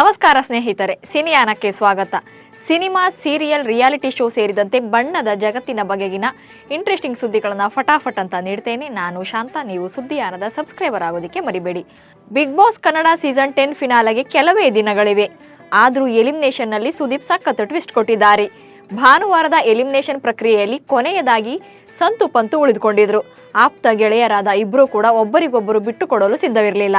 ನಮಸ್ಕಾರ ಸ್ನೇಹಿತರೆ, ಸಿನಿಯಾನಕ್ಕೆ ಸ್ವಾಗತ. ಸಿನಿಮಾ, ಸೀರಿಯಲ್, ರಿಯಾಲಿಟಿ ಶೋ ಸೇರಿದಂತೆ ಬಣ್ಣದ ಜಗತ್ತಿನ ಬಗೆಗಿನ ಇಂಟ್ರೆಸ್ಟಿಂಗ್ ಸುದ್ದಿಗಳನ್ನು ಫಟಾಫಟ್ ಅಂತ ನೀಡ್ತೇನೆ. ನಾನು ಶಾಂತ, ನೀವು ಸುದ್ದಿಯಾನದ ಸಬ್ಸ್ಕ್ರೈಬರ್ ಆಗೋದಕ್ಕೆ ಮರಿಬೇಡಿ. Bigg Boss Kannada season ten ಫಿನಾಲೆಗೆ ಕೆಲವೇ ದಿನಗಳಿವೆ. ಆದರೂ ಎಲಿಮಿನೇಷನ್ನಲ್ಲಿ ಸುದೀಪ್ ಸಖತ್ ಟ್ವಿಸ್ಟ್ ಕೊಟ್ಟಿದ್ದಾರೆ. ಭಾನುವಾರದ ಎಲಿಮಿನೇಷನ್ ಪ್ರಕ್ರಿಯೆಯಲ್ಲಿ ಕೊನೆಯದಾಗಿ ಸಂತು ಪಂತು ಉಳಿದುಕೊಂಡಿದ್ರು. ಆಪ್ತ ಗೆಳೆಯರಾದ ಇಬ್ಬರೂ ಕೂಡ ಒಬ್ಬರಿಗೊಬ್ಬರು ಬಿಟ್ಟುಕೊಡಲು ಸಿದ್ಧವಿರಲಿಲ್ಲ.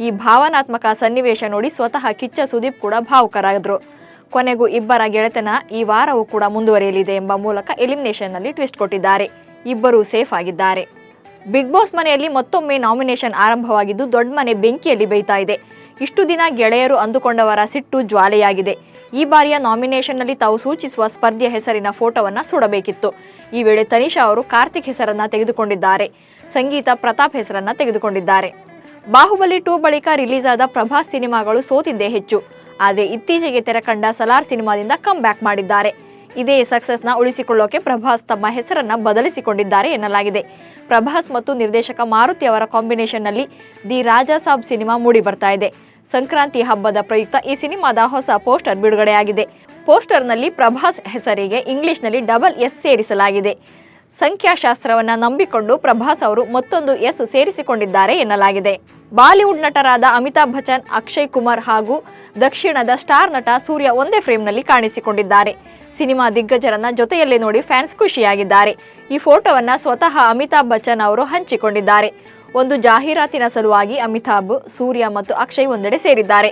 ಈ ಭಾವನಾತ್ಮಕ ಸನ್ನಿವೇಶ ನೋಡಿ ಸ್ವತಃ ಕಿಚ್ಚ ಸುದೀಪ್ ಕೂಡ ಭಾವುಕರಾದರು. ಕೊನೆಗೂ ಇಬ್ಬರ ಗೆಳೆತನ ಈ ವಾರವೂ ಕೂಡ ಮುಂದುವರಿಯಲಿದೆ ಎಂಬ ಮೂಲಕ ಎಲಿಮಿನೇಷನ್ನಲ್ಲಿ ಟ್ವಿಸ್ಟ್ ಕೊಟ್ಟಿದ್ದಾರೆ. ಇಬ್ಬರೂ ಸೇಫ್ ಆಗಿದ್ದಾರೆ. ಬಿಗ್ ಬಾಸ್ ಮನೆಯಲ್ಲಿ ಮತ್ತೊಮ್ಮೆ ನಾಮಿನೇಷನ್ ಆರಂಭವಾಗಿದ್ದು ದೊಡ್ಡ ಮನೆ ಬೆಂಕಿಯಲ್ಲಿ ಬೇಯ್ತಾ ಇದೆ. ಇಷ್ಟು ದಿನ ಗೆಳೆಯರು ಅಂದುಕೊಂಡವರ ಸಿಟ್ಟು ಜ್ವಾಲೆಯಾಗಿದೆ. ಈ ಬಾರಿಯ ನಾಮಿನೇಷನ್ನಲ್ಲಿ ತಾವು ಸೂಚಿಸುವ ಸ್ಪರ್ಧೆಯ ಹೆಸರಿನ ಫೋಟೋವನ್ನ ಸುಡಬೇಕಿತ್ತು. ಈ ವೇಳೆ ತನಿಷಾ ಅವರು ಕಾರ್ತಿಕ್ ಹೆಸರನ್ನ ತೆಗೆದುಕೊಂಡಿದ್ದಾರೆ. ಸಂಗೀತ ಪ್ರತಾಪ್ ಹೆಸರನ್ನ ತೆಗೆದುಕೊಂಡಿದ್ದಾರೆ. ಬಾಹುಬಲಿ ಟೂ ಬಳಿಕ ರಿಲೀಸ್ ಆದ ಪ್ರಭಾಸ್ ಸಿನಿಮಾಗಳು ಸೋತಿದ್ದೇ ಹೆಚ್ಚು. ಆದರೆ ಇತ್ತೀಚೆಗೆ ತೆರೆಕಂಡ ಸಲಾರ್ ಸಿನಿಮಾದಿಂದ ಕಮ್ ಬ್ಯಾಕ್ ಮಾಡಿದ್ದಾರೆ. ಇದೇ ಸಕ್ಸಸ್ನ ಉಳಿಸಿಕೊಳ್ಳೋಕೆ ಪ್ರಭಾಸ್ ತಮ್ಮ ಹೆಸರನ್ನ ಬದಲಿಸಿಕೊಂಡಿದ್ದಾರೆ ಎನ್ನಲಾಗಿದೆ. ಪ್ರಭಾಸ್ ಮತ್ತು ನಿರ್ದೇಶಕ ಮಾರುತಿ ಅವರ ಕಾಂಬಿನೇಷನ್ನಲ್ಲಿ ದಿ ರಾಜಾ ಸಾಬ್ ಸಿನಿಮಾ ಮೂಡಿ ಬರ್ತಾ ಇದೆ. ಸಂಕ್ರಾಂತಿ ಹಬ್ಬದ ಪ್ರಯುಕ್ತ ಈ ಸಿನಿಮಾದ ಹೊಸ ಪೋಸ್ಟರ್ ಬಿಡುಗಡೆಯಾಗಿದೆ. ಪೋಸ್ಟರ್ನಲ್ಲಿ ಪ್ರಭಾಸ್ ಹೆಸರಿಗೆ ಇಂಗ್ಲಿಷ್ನಲ್ಲಿ ಡಬಲ್ ಎಸ್ ಸೇರಿಸಲಾಗಿದೆ. ಸಂಖ್ಯಾಶಾಸ್ತ್ರವನ್ನ ನಂಬಿಕೊಂಡು ಪ್ರಭಾಸ್ ಅವರು ಮತ್ತೊಂದು ಎಸ್ ಸೇರಿಸಿಕೊಂಡಿದ್ದಾರೆ ಎನ್ನಲಾಗಿದೆ. ಬಾಲಿವುಡ್ ನಟರಾದ ಅಮಿತಾಬ್ ಬಚ್ಚನ್, ಅಕ್ಷಯ್ ಕುಮಾರ್ ಹಾಗೂ ದಕ್ಷಿಣದ ಸ್ಟಾರ್ ನಟ ಸೂರ್ಯ ಒಂದೇ ಫ್ರೇಮ್ನಲ್ಲಿ ಕಾಣಿಸಿಕೊಂಡಿದ್ದಾರೆ. ಸಿನಿಮಾ ದಿಗ್ಗಜರನ್ನ ಜೊತೆಯಲ್ಲೇ ನೋಡಿ ಫ್ಯಾನ್ಸ್ ಖುಷಿಯಾಗಿದ್ದಾರೆ. ಈ ಫೋಟೋವನ್ನ ಸ್ವತಃ ಅಮಿತಾಬ್ ಬಚ್ಚನ್ ಅವರು ಹಂಚಿಕೊಂಡಿದ್ದಾರೆ. ಒಂದು ಜಾಹೀರಾತಿನ ಸಲುವಾಗಿ ಅಮಿತಾಬ್, ಸೂರ್ಯ ಮತ್ತು ಅಕ್ಷಯ್ ಒಂದೆಡೆ ಸೇರಿದ್ದಾರೆ.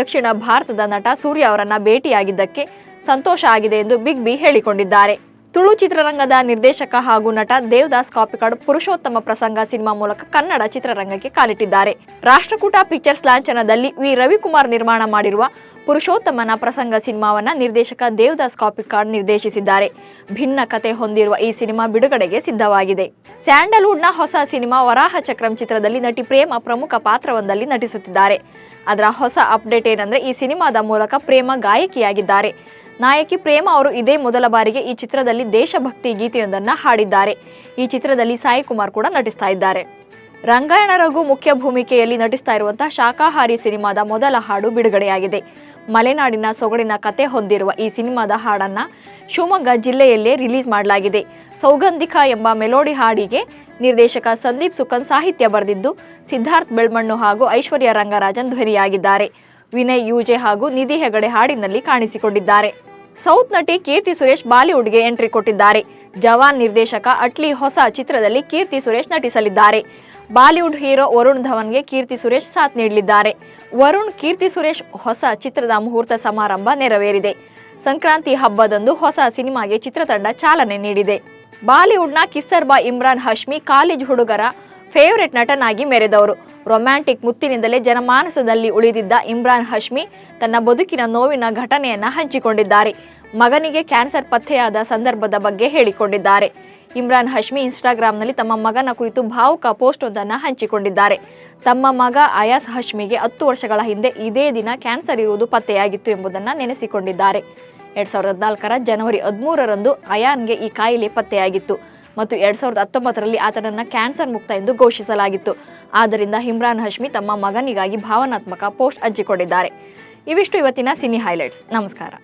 ದಕ್ಷಿಣ ಭಾರತದ ನಟ ಸೂರ್ಯ ಅವರನ್ನ ಭೇಟಿಯಾಗಿದ್ದಕ್ಕೆ ಸಂತೋಷ ಆಗಿದೆ ಎಂದು ಬಿಗ್ ಬಿ ಹೇಳಿಕೊಂಡಿದ್ದಾರೆ. ತುಳು ಚಿತ್ರರಂಗದ ನಿರ್ದೇಶಕ ಹಾಗೂ ನಟ ದೇವದಾಸ್ ಕಾಪಿಕಾಡ್ ಪುರುಷೋತ್ತಮ ಪ್ರಸಂಗ ಸಿನಿಮಾ ಮೂಲಕ ಕನ್ನಡ ಚಿತ್ರರಂಗಕ್ಕೆ ಕಾಲಿಟ್ಟಿದ್ದಾರೆ. ರಾಷ್ಟ್ರಕೂಟ ಪಿಕ್ಚರ್ಸ್ ಲಾಂಛನದಲ್ಲಿ ವಿ. ರವಿಕುಮಾರ್ ನಿರ್ಮಾಣ ಮಾಡಿರುವ ಪುರುಷೋತ್ತಮನ ಪ್ರಸಂಗ ಸಿನಿಮಾವನ್ನ ನಿರ್ದೇಶಕ ದೇವದಾಸ್ ಕಾಪಿಕಾಡ್ ನಿರ್ದೇಶಿಸಿದ್ದಾರೆ. ಭಿನ್ನ ಕತೆ ಹೊಂದಿರುವ ಈ ಸಿನಿಮಾ ಬಿಡುಗಡೆಗೆ ಸಿದ್ಧವಾಗಿದೆ. ಸ್ಯಾಂಡಲ್ವುಡ್ನ ಹೊಸ ಸಿನಿಮಾ ವರಾಹ ಚಕ್ರಂ ಚಿತ್ರದಲ್ಲಿ ನಟಿ ಪ್ರೇಮ ಪ್ರಮುಖ ಪಾತ್ರವೊಂದಲ್ಲಿ ನಟಿಸುತ್ತಿದ್ದಾರೆ. ಅದರ ಹೊಸ ಅಪ್ಡೇಟ್ ಏನಂದ್ರೆ ಈ ಸಿನಿಮಾದ ಮೂಲಕ ಪ್ರೇಮ ಗಾಯಕಿಯಾಗಿದ್ದಾರೆ. ನಾಯಕಿ ಪ್ರೇಮ ಅವರು ಇದೇ ಮೊದಲ ಬಾರಿಗೆ ಈ ಚಿತ್ರದಲ್ಲಿ ದೇಶಭಕ್ತಿ ಗೀತೆಯೊಂದನ್ನು ಹಾಡಿದ್ದಾರೆ. ಈ ಚಿತ್ರದಲ್ಲಿ ಸಾಯಿ ಕುಮಾರ್ ಕೂಡ ನಟಿಸ್ತಾ ಇದ್ದಾರೆ. ರಂಗಾಯಣ ರಘು ಮುಖ್ಯ ಭೂಮಿಕೆಯಲ್ಲಿ ನಟಿಸ್ತಾ ಇರುವಂತಹ ಶಾಖಾಹಾರಿ ಸಿನಿಮಾದ ಮೊದಲ ಹಾಡು ಬಿಡುಗಡೆಯಾಗಿದೆ. ಮಲೆನಾಡಿನ ಸೊಗಡಿನ ಕತೆ ಹೊಂದಿರುವ ಈ ಸಿನಿಮಾದ ಹಾಡನ್ನ ಶಿವಮೊಗ್ಗ ಜಿಲ್ಲೆಯಲ್ಲೇ ರಿಲೀಸ್ ಮಾಡಲಾಗಿದೆ. ಸೌಗಂಧಿಕ ಎಂಬ ಮೆಲೋಡಿ ಹಾಡಿಗೆ ನಿರ್ದೇಶಕ ಸಂದೀಪ್ ಸುಖನ್ ಸಾಹಿತ್ಯ ಬರೆದಿದ್ದು, ಸಿದ್ಧಾರ್ಥ್ ಬೆಳ್ಮಣ್ಣು ಹಾಗೂ ಐಶ್ವರ್ಯ ರಂಗರಾಜನ್ ಧ್ವನಿಯಾಗಿದ್ದಾರೆ. ವಿನಯ್ ಯೂಜೆ ಹಾಗೂ ನಿಧಿ ಹೆಗಡೆ ಹಾಡಿನಲ್ಲಿ ಕಾಣಿಸಿಕೊಂಡಿದ್ದಾರೆ. ಸೌತ್ ನಟಿ ಕೀರ್ತಿ ಸುರೇಶ್ ಬಾಲಿವುಡ್ಗೆ ಎಂಟ್ರಿ ಕೊಟ್ಟಿದ್ದಾರೆ. ಜವಾನ್ ನಿರ್ದೇಶಕ ಅಟ್ಲಿ ಹೊಸ ಚಿತ್ರದಲ್ಲಿ ಕೀರ್ತಿ ಸುರೇಶ್ ನಟಿಸಲಿದ್ದಾರೆ. ಬಾಲಿವುಡ್ ಹೀರೋ ವರುಣ್ ಧವನ್ಗೆ ಕೀರ್ತಿ ಸುರೇಶ್ ಸಾಥ್ ನೀಡಲಿದ್ದಾರೆ. ವರುಣ್, ಕೀರ್ತಿ ಸುರೇಶ್ ಹೊಸ ಚಿತ್ರದ ಮುಹೂರ್ತ ಸಮಾರಂಭ ನೆರವೇರಿದೆ. ಸಂಕ್ರಾಂತಿ ಹಬ್ಬದಂದು ಹೊಸ ಸಿನಿಮಾಗೆ ಚಿತ್ರತಂಡ ಚಾಲನೆ ನೀಡಿದೆ. ಬಾಲಿವುಡ್ನ ಕಿಸ್ಸರ್ ಬಾ ಇಮ್ರಾನ್, ಹಶ್ಮಿ, ಕಾಲೇಜ್ ಹುಡುಗರ ಫೇವರೆಟ್ ನಟನಾಗಿ ಮೆರೆದವರು. ರೊಮ್ಯಾಂಟಿಕ್ ಮುತ್ತಿನಿಂದಲೇ ಜನಮಾನಸದಲ್ಲಿ ಉಳಿದಿದ್ದ ಇಮ್ರಾನ್ ಹಶ್ಮಿ ತನ್ನ ಬದುಕಿನ ನೋವಿನ ಘಟನೆಯನ್ನ ಹಂಚಿಕೊಂಡಿದ್ದಾರೆ. ಮಗನಿಗೆ ಕ್ಯಾನ್ಸರ್ ಪತ್ತೆಯಾದ ಸಂದರ್ಭದ ಬಗ್ಗೆ ಹೇಳಿಕೊಂಡಿದ್ದಾರೆ. ಇಮ್ರಾನ್ ಹಶ್ಮಿ ಇನ್ಸ್ಟಾಗ್ರಾಂನಲ್ಲಿ ತಮ್ಮ ಮಗನ ಕುರಿತು ಭಾವುಕ ಪೋಸ್ಟ್ ಒಂದನ್ನು ಹಂಚಿಕೊಂಡಿದ್ದಾರೆ. ತಮ್ಮ ಮಗ ಅಯಾಸ್ ಹಶ್ಮಿಗೆ ಹತ್ತು ವರ್ಷಗಳ ಹಿಂದೆ ಇದೇ ದಿನ ಕ್ಯಾನ್ಸರ್ ಇರುವುದು ಪತ್ತೆಯಾಗಿತ್ತು ಎಂಬುದನ್ನು ನೆನೆಸಿಕೊಂಡಿದ್ದಾರೆ. ಎರಡ್ ಸಾವಿರದ ಹದಿನಾಲ್ಕರ ಜನವರಿ ಹದಿಮೂರರಂದು ಅಯಾನ್ಗೆ ಈ ಕಾಯಿಲೆ ಪತ್ತೆಯಾಗಿತ್ತು. ಮತ್ತು ಎರಡ್ ಸಾವಿರದ ಹತ್ತೊಂಬತ್ತರಲ್ಲಿ ಆತನನ್ನು ಕ್ಯಾನ್ಸರ್ ಮುಕ್ತ ಎಂದು ಘೋಷಿಸಲಾಗಿತ್ತು. ಆದ್ದರಿಂದ ಇಮ್ರಾನ್ ಹಶ್ಮಿ ತಮ್ಮ ಮಗನಿಗಾಗಿ ಭಾವನಾತ್ಮಕ ಪೋಸ್ಟ್ ಹಂಚಿಕೊಂಡಿದ್ದಾರೆ. ಇವಿಷ್ಟು ಇವತ್ತಿನ ಸಿನಿ ಹೈಲೈಟ್ಸ್. ನಮಸ್ಕಾರ.